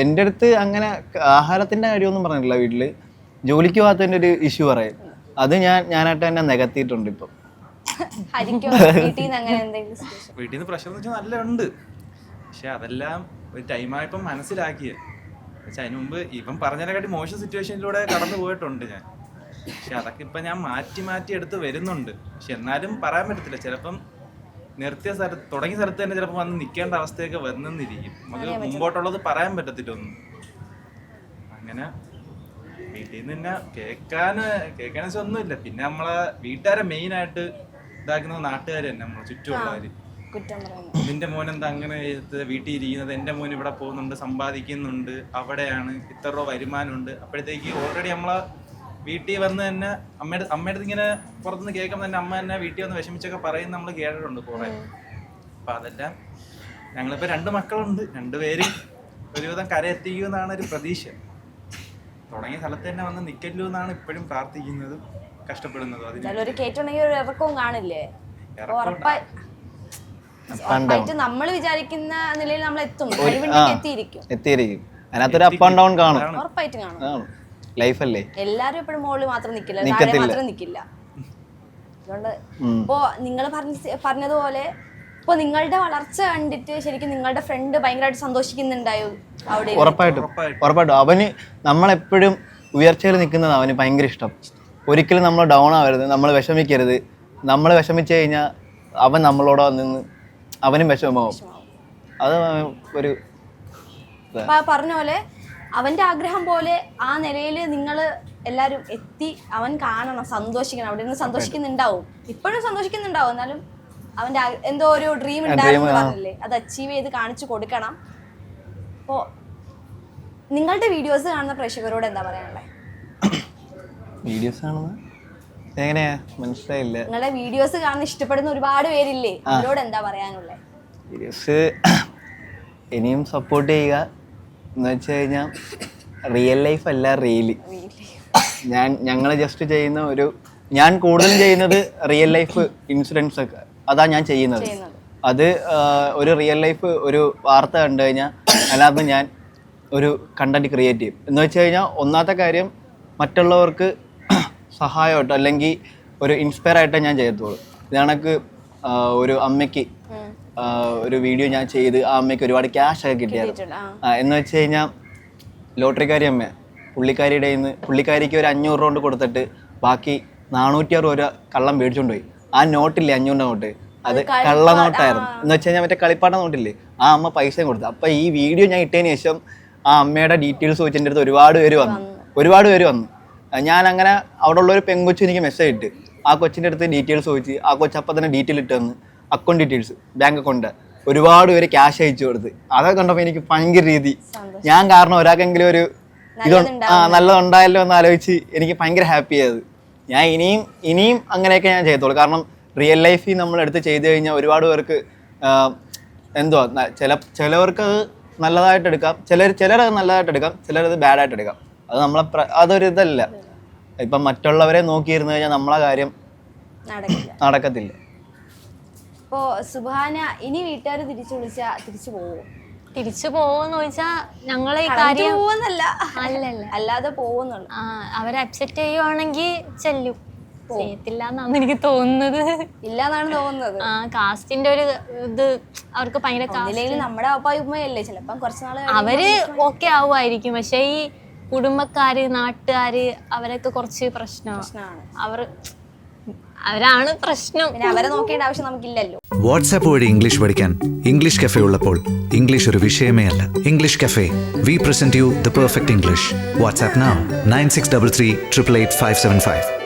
എന്റെ അടുത്ത് അങ്ങനെ ആഹാരത്തിന്റെ കാര്യമൊന്നും പറഞ്ഞിട്ടില്ല വീട്ടിൽ ജോലിക്ക് പോകാത്തതിന്റെ ഒരു ഇഷ്യൂ പറയും. അത് ഞാൻ ഞാനായിട്ട് തന്നെ നികത്തിയിട്ടുണ്ട് ഇപ്പം. ഹരിക്കോ വീട്ടിൽ നിന്ന് അങ്ങനെ എന്തെങ്കിലും situation? വീട്ടിൽ നിന്ന് പ്രഷർ എന്ന് വെച്ചാൽ നല്ല ഉണ്ട് പക്ഷെ അതെല്ലാം ഒരു ടൈമായപ്പം മനസ്സിലാക്കിയത് പക്ഷെ അതിന് മുമ്പ് ഇവൻ പറഞ്ഞതിനെക്കാട്ടി മോശം സിറ്റുവേഷനിലൂടെ കടന്നു പോയിട്ടുണ്ട് ഞാൻ. പക്ഷെ അതൊക്കെ ഇപ്പം ഞാൻ മാറ്റി മാറ്റി എടുത്ത് വരുന്നുണ്ട്. പക്ഷെ എന്നാലും പറയാൻ പറ്റത്തില്ല. ചിലപ്പം നിർത്തിയ സ്ഥലത്ത് തുടങ്ങിയ സ്ഥലത്ത് തന്നെ ചിലപ്പോൾ വന്ന് നിൽക്കേണ്ട അവസ്ഥയൊക്കെ വന്നെന്നിരിക്കും. നമുക്ക് മുമ്പോട്ടുള്ളത് പറയാൻ പറ്റത്തില്ല ഒന്നും അങ്ങനെ വീട്ടിൽ നിന്ന് തന്നെ കേൾക്കാൻ കേൾക്കാൻ ഒന്നുമില്ല. പിന്നെ നമ്മളെ വീട്ടുകാരെ മെയിനായിട്ട് ഇതാക്കുന്നത് നാട്ടുകാർ തന്നെ നമ്മളെ ചുറ്റുമുള്ളവർ കുറ്റം നിന്റെ മോൻ എന്താ അങ്ങനെ വീട്ടിൽ ഇരിക്കുന്നത് എന്റെ മോൻ ഇവിടെ പോകുന്നുണ്ട് സമ്പാദിക്കുന്നുണ്ട് അവിടെയാണ് ഇത്ര രൂപ വരുമാനമുണ്ട്. അപ്പോഴത്തേക്ക് ഓൾറെഡി നമ്മളെ വീട്ടിൽ വന്ന് തന്നെ അമ്മയുടെ അമ്മയുടെ ഇങ്ങനെ പുറത്തുനിന്ന് കേൾക്കുമ്പോൾ തന്നെ അമ്മ തന്നെ വീട്ടിൽ വന്ന് വിഷമിച്ചൊക്കെ പറയും നമ്മൾ കേട്ടിട്ടുണ്ട് കുറെ അപ്പൊ അതെല്ലാം ഞങ്ങളിപ്പോ രണ്ട് മക്കളുണ്ട് രണ്ടുപേരും ഒരുവിധം കരയെത്തിക്കുമെന്നാണ് ഒരു പ്രതീക്ഷ. തുടങ്ങിയ സ്ഥലത്ത് തന്നെ വന്ന് നിൽക്കല്ലോ എന്നാണ് ഇപ്പോഴും പ്രാർത്ഥിക്കുന്നതും കഷ്ടപ്പെടുന്നതും അതിന് നമ്മൾ വിചാരിക്കുന്ന നിലയിൽ നമ്മൾ എത്തും. എത്തിയിരിക്കും. എത്തിയിരിക്കും. അതിനകത്തൊരു അപ്പ് ആൻഡ് ഡൗൺ കാണും. ഉറപ്പായിട്ട് കാണും. ലൈഫല്ലേ? എല്ലാരും എപ്പോഴും മോളിൽ മാത്രം നിക്കില്ല. താഴെ മാത്രം നിക്കില്ല. അതുകൊണ്ട് ഇപ്പോ നിങ്ങൾ പറഞ്ഞ പറഞ്ഞതുപോലെ ഇപ്പൊ നിങ്ങളുടെ വളർച്ച കണ്ടിട്ട് ശരിക്കും നിങ്ങളുടെ ഫ്രണ്ട് ഭയങ്കരമായിട്ട് സന്തോഷിക്കുന്നുണ്ടായോ അവിടെ? ഉറപ്പായിട്ടും. ഉറപ്പായിട്ടും. അവന് നമ്മളെപ്പോഴും ഉയർച്ചയിൽ നിൽക്കുന്നത് അവന് ഭയങ്കര ഇഷ്ടം. ഒരിക്കലും നമ്മൾ ഡൗൺ ആവരുത്. നമ്മൾ വിഷമിക്കരുത്. നമ്മൾ വിഷമിച്ചു കഴിഞ്ഞാൽ അവൻ നമ്മളോട് നിന്ന് അവനും വിഷമമാവും. അത് ഒരു പറഞ്ഞ പോലെ അവന്റെ ആഗ്രഹം പോലെ ആ നിലയിൽ നിങ്ങൾ എല്ലാവരും എത്തി അവൻ കാണണം സന്തോഷിക്കണം. അവിടെ നിന്ന് സന്തോഷിക്കുന്നുണ്ടാവും. ഇപ്പോഴും സന്തോഷിക്കുന്നുണ്ടാവും. എന്നാലും അവന്റെ എന്തോ ഒരു ഡ്രീം ഉണ്ടായിരുന്നു പറഞ്ഞില്ലേ? അത് അച്ചീവ് ചെയ്ത് കാണിച്ചു കൊടുക്കണം. അപ്പോൾ നിങ്ങളുടെ വീഡിയോസ് കാണുന്ന പ്രേക്ഷകരോട് എന്താ പറയാനുള്ളത് വീഡിയോസ് കാണുന്നത് എങ്ങനെയാ? മനസ്സിലായില്ല. നിങ്ങളുടെ വീഡിയോസ് കാണുന്ന ഇഷ്ടപ്പെടുന്ന ഒരുപാട് പേരില്ലേ? അവരോട് എന്താ പറയാനുള്ളത് വീഡിയോസ് ഇനിയും സപ്പോർട്ട് ചെയ്യുക. എന്ന് വെച്ച് കഴിഞ്ഞാൽ റിയൽ ലൈഫ് അല്ല റിയൽ ഞാൻ ഞങ്ങൾ ജസ്റ്റ് ചെയ്യുന്ന ഒരു ഞാൻ കൂടുതലും ചെയ്യുന്നത് റിയൽ ലൈഫ് ഇൻസിഡൻസ് ഒക്കെ അതാ ഞാൻ ചെയ്യുന്നത്. അത് ഒരു റിയൽ ലൈഫ് ഒരു വാർത്ത കണ്ടു കഴിഞ്ഞാൽ അല്ലാതെ ഞാൻ ഒരു കണ്ടന്റ് ക്രിയേറ്റ് ചെയ്യും. എന്ന് വെച്ച് കഴിഞ്ഞാൽ ഒന്നാമത്തെ കാര്യം മറ്റുള്ളവർക്ക് സഹായമായിട്ടോ അല്ലെങ്കിൽ ഒരു ഇൻസ്പയർ ആയിട്ടേ ഞാൻ ചെയ്യത്തുള്ളൂ. ഇത് കണക്ക് ഒരു അമ്മയ്ക്ക് ഒരു വീഡിയോ ഞാൻ ചെയ്ത് ആ അമ്മയ്ക്ക് ഒരുപാട് ക്യാഷ് ഒക്കെ കിട്ടിയായിരുന്നു എന്ന് വെച്ച് കഴിഞ്ഞാൽ ലോട്ടറിക്കാരി അമ്മ പുള്ളിക്കാരിയുടെ നിന്ന് പുള്ളിക്കാരിക്ക് ഒരു അഞ്ഞൂറ് കൊണ്ട് കൊടുത്തിട്ട് ബാക്കി നാനൂറ്റി അറുപത് രൂപ കള്ളം മേടിച്ചുകൊണ്ട് പോയി. ആ നോട്ടില്ലേ അഞ്ഞൂറിന്റെ നോട്ട്? അത് കള്ള നോട്ടായിരുന്നു. എന്ന് വെച്ച് കഴിഞ്ഞാൽ മറ്റേ കളിപ്പാട്ട നോട്ടില്ലേ? ആ അമ്മ പൈസയും കൊടുത്തു. അപ്പൊ ഈ വീഡിയോ ഞാൻ ഇട്ടതിന് ശേഷം ആ അമ്മയുടെ ഡീറ്റെയിൽസ് ചോദിച്ച് എന്റെ അടുത്ത് ഒരുപാട് പേര് വന്നു. ഒരുപാട് പേര് വന്നു. ഞാൻ അങ്ങനെ അവിടെ ഉള്ള ഒരു പെങ്കൊച്ചു എനിക്ക് മെസ്സേജ് ഇട്ട്. ആ കൊച്ചിന്റെ അടുത്ത് ഡീറ്റെയിൽസ് ചോദിച്ച് ആ കൊച്ചപ്പം തന്നെ ഡീറ്റെയിൽ ഇട്ട് തന്ന്. അക്കൗണ്ട് ഡീറ്റെയിൽസ് ബാങ്ക് അക്കൗണ്ട് ഒരുപാട് പേര് ക്യാഷ് അയച്ചു കൊടുത്ത്. അതൊക്കെ കണ്ടപ്പോൾ എനിക്ക് ഭയങ്കര രീതി. ഞാൻ കാരണം ഒരാൾക്കെങ്കിലും ഒരു ഇത് ആ നല്ലതുണ്ടായല്ലോ എന്ന് ആലോചിച്ച് എനിക്ക് ഭയങ്കര ഹാപ്പി ആയത്. ഞാൻ ഇനിയും ഇനിയും അങ്ങനെയൊക്കെ ഞാൻ ചെയ്തോളൂ കാരണം റിയൽ ലൈഫിൽ നമ്മൾ എടുത്ത് ചെയ്തു കഴിഞ്ഞാൽ ഒരുപാട് പേർക്ക് എന്തോ ചില ചിലവർക്ക് അത് നല്ലതായിട്ട് എടുക്കാം. ചിലർ ചിലരത് നല്ലതായിട്ട് എടുക്കാം. ചിലരത് ബാഡായിട്ട് എടുക്കാം. അത് നമ്മളെ പ്ര- അതൊരു ഇതല്ല. ഇപ്പം മറ്റുള്ളവരെ നോക്കിയിരുന്നു കഴിഞ്ഞാൽ നമ്മളെ കാര്യം നടക്കത്തില്ല. ഇപ്പോ സുബാന ഇനി വീട്ടുകാർ തിരിച്ചു വിളിച്ചാ തിരിച്ചു പോവും? തിരിച്ചു പോവെന്ന് ചോദിച്ചാ ഞങ്ങളെ ഈ കാര്യം പോവെന്നല്ല. അല്ലല്ല. അല്ലാതെ പോവുന്നുള്ളു. ആ അവരെ അക്സെപ്റ്റ് ചെയ്യുവാണെങ്കിൽ ചെല്ലും. ചെയ്യത്തില്ല എന്നാണ് എനിക്ക് തോന്നുന്നത്. ഇല്ലാന്നാണ് തോന്നുന്നത്. ആ കാസ്റ്റിന്റെ ഒരു ഇത് അവർക്ക് ഭയങ്കര നമ്മുടെ അപ്പായുമ്മയല്ലേ ചിലപ്പം കുറച്ച് നാൾ അവർ ഓക്കെ ആവുമായിരിക്കും. പക്ഷെ ഈ കുടുംബക്കാര് നാട്ടുകാര് അവരൊക്കെ കുറച്ച് പ്രശ്നമാണ്. അവർ അവരാണ് പ്രശ്നം. പിന്നെ അവരെ നോക്കേണ്ട ആവശ്യം നമുക്കില്ലല്ലോ. വാട്സാപ്പ് വഴി ഇംഗ്ലീഷ് പഠിക്കാൻ ഇംഗ്ലീഷ് കഫേ ഉള്ളപ്പോൾ ഇംഗ്ലീഷ് ഒരു വിഷയമേ അല്ല. English cafe. We present you the perfect English WhatsApp nine six double three triple eight five seven five